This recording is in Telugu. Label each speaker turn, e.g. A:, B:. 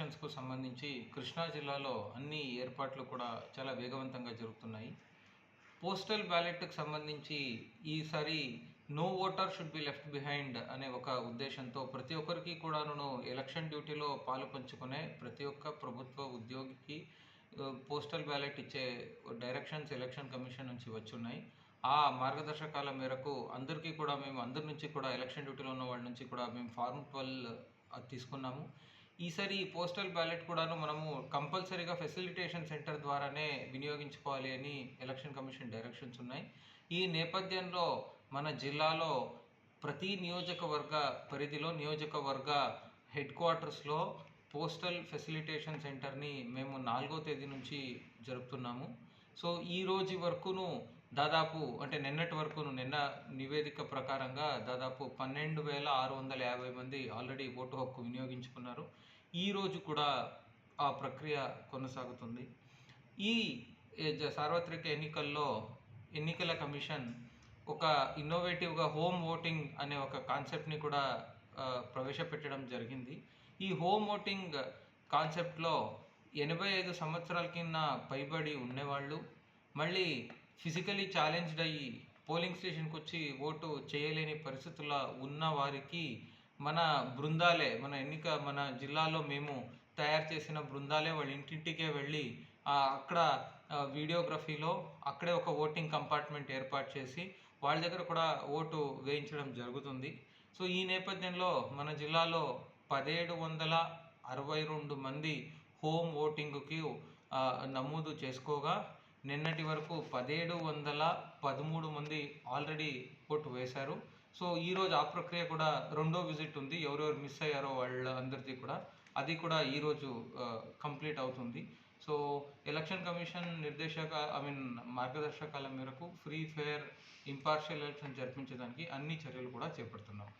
A: ఎలక్షన్స్కు సంబంధించి కృష్ణా జిల్లాలో అన్ని ఏర్పాట్లు కూడా చాలా వేగవంతంగా జరుగుతున్నాయి. పోస్టల్ బ్యాలెట్కి సంబంధించి ఈసారి no voter should be left behind అనే ఒక ఉద్దేశంతో ప్రతి ఒక్కరికి కూడాను ఎలక్షన్ డ్యూటీలో పాలు పంచుకునే ప్రతి ఒక్క ప్రభుత్వ ఉద్యోగికి పోస్టల్ బ్యాలెట్ ఇచ్చే డైరెక్షన్స్ ఎలక్షన్ కమిషన్ నుంచి వచ్చున్నాయి. ఆ మార్గదర్శకాల మేరకు అందరికీ కూడా మేము అందరి నుంచి కూడా ఎలక్షన్ డ్యూటీలో ఉన్న వాళ్ళ నుంచి కూడా మేము ఫార్మ్ ట్వెల్వ్ తీసుకున్నాము. ఈసారి ఈ పోస్టల్ బ్యాలెట్ కూడాను మనము కంపల్సరీగా ఫెసిలిటేషన్ సెంటర్ ద్వారానే వినియోగించుకోవాలి అని ఎలక్షన్ కమిషన్ డైరెక్షన్స్ ఉన్నాయి. ఈ నేపథ్యంలో మన జిల్లాలో ప్రతి నియోజకవర్గ పరిధిలో నియోజకవర్గ హెడ్ క్వార్టర్స్లో పోస్టల్ ఫెసిలిటేషన్ సెంటర్ని మేము నాలుగో తేదీ నుంచి జరుపుతున్నాము. సో ఈ రోజు వరకును దాదాపు అంటే నిన్నటి వరకును నిన్న నివేదిక ప్రకారంగా దాదాపు పన్నెండు వేల ఆరు వందల యాభై మంది ఆల్రెడీ ఓటు హక్కు వినియోగించుకున్నారు. ఈ రోజు కూడా ఆ ప్రక్రియ కొనసాగుతుంది. ఈ సార్వత్రిక ఎన్నికల్లో ఎన్నికల కమిషన్ ఒక ఇన్నోవేటివ్గా హోమ్ ఓటింగ్ అనే ఒక కాన్సెప్ట్ని కూడా ప్రవేశపెట్టడం జరిగింది. ఈ హోమ్ ఓటింగ్ కాన్సెప్ట్లో ఎనభై ఐదు సంవత్సరాల కింద పైబడి ఉండేవాళ్ళు. మళ్ళీ ఫిజికలీ ఛాలెంజ్డ్ అయ్యి పోలింగ్ స్టేషన్కి వచ్చి ఓటు చేయలేని పరిస్థితుల్లో ఉన్న వారికి మన బృందాలే మన ఎన్నిక మన జిల్లాలో మేము తయారు చేసిన బృందాలే వాళ్ళ ఇంటింటికే వెళ్ళి అక్కడ వీడియోగ్రఫీలో అక్కడే ఒక ఓటింగ్ కంపార్ట్మెంట్ ఏర్పాటు చేసి వాళ్ళ దగ్గర కూడా ఓటు వేయించడం జరుగుతుంది. సో ఈ నేపథ్యంలో మన జిల్లాలో పదిహేడు వందల అరవై రెండు మంది హోమ్ ఓటింగ్కి నమోదు చేసుకోగా. నిన్నటి వరకు పదిహేడు వందల పదమూడు మంది ఆల్రెడీ ఓటు వేశారు. సో ఈరోజు ఆ ప్రక్రియ కూడా రెండో విజిట్ ఉంది. ఎవరెవరు మిస్ అయ్యారో వాళ్ళ అందరిది కూడా. అది కూడా ఈరోజు కంప్లీట్ అవుతుంది. సో ఎలక్షన్ కమిషన్ నిర్దేశక ఐ మీన్ మార్గదర్శకాల మేరకు ఫ్రీ ఫెయిర్ ఇంపార్షియల్ ఎలక్షన్ జరిపించడానికి అన్ని చర్యలు కూడా చేపడుతున్నాం.